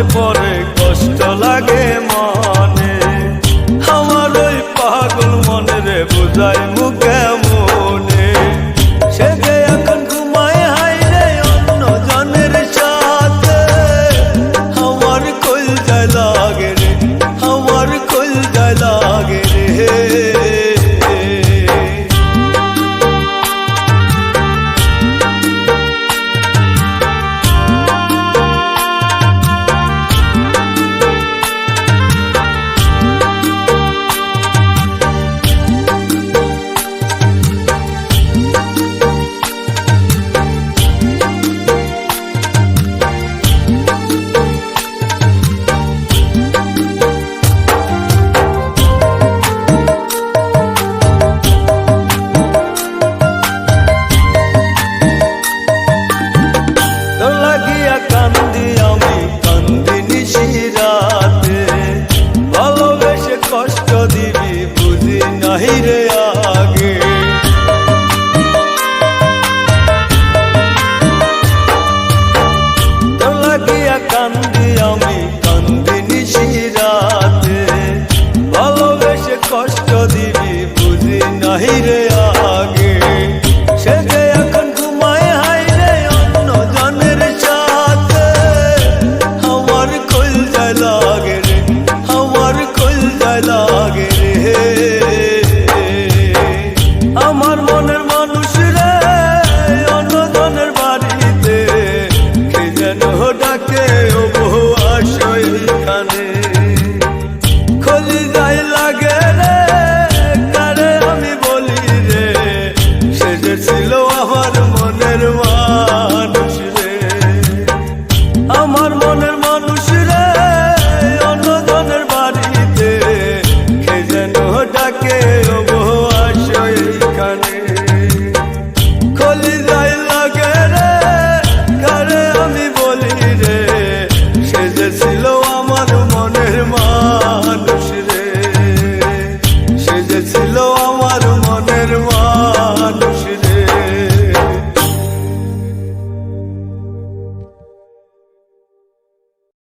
মনে পড়ে কষ্ট লাগে মনে। আমার ওই পাগল মনে রে বুঝাই মুখে মুখ। লাগিয়া কান্দি আমি, কান্দি নিশি রাতে। ভালোবেসে কষ্ট দিবি বুঝি নাহি রে আগে। লাগিয়া কান্দি আমি, কান্দি নিশি রাতে। ভালোবেসে কষ্ট দিবি বুঝি নাহি রে আগে। வருக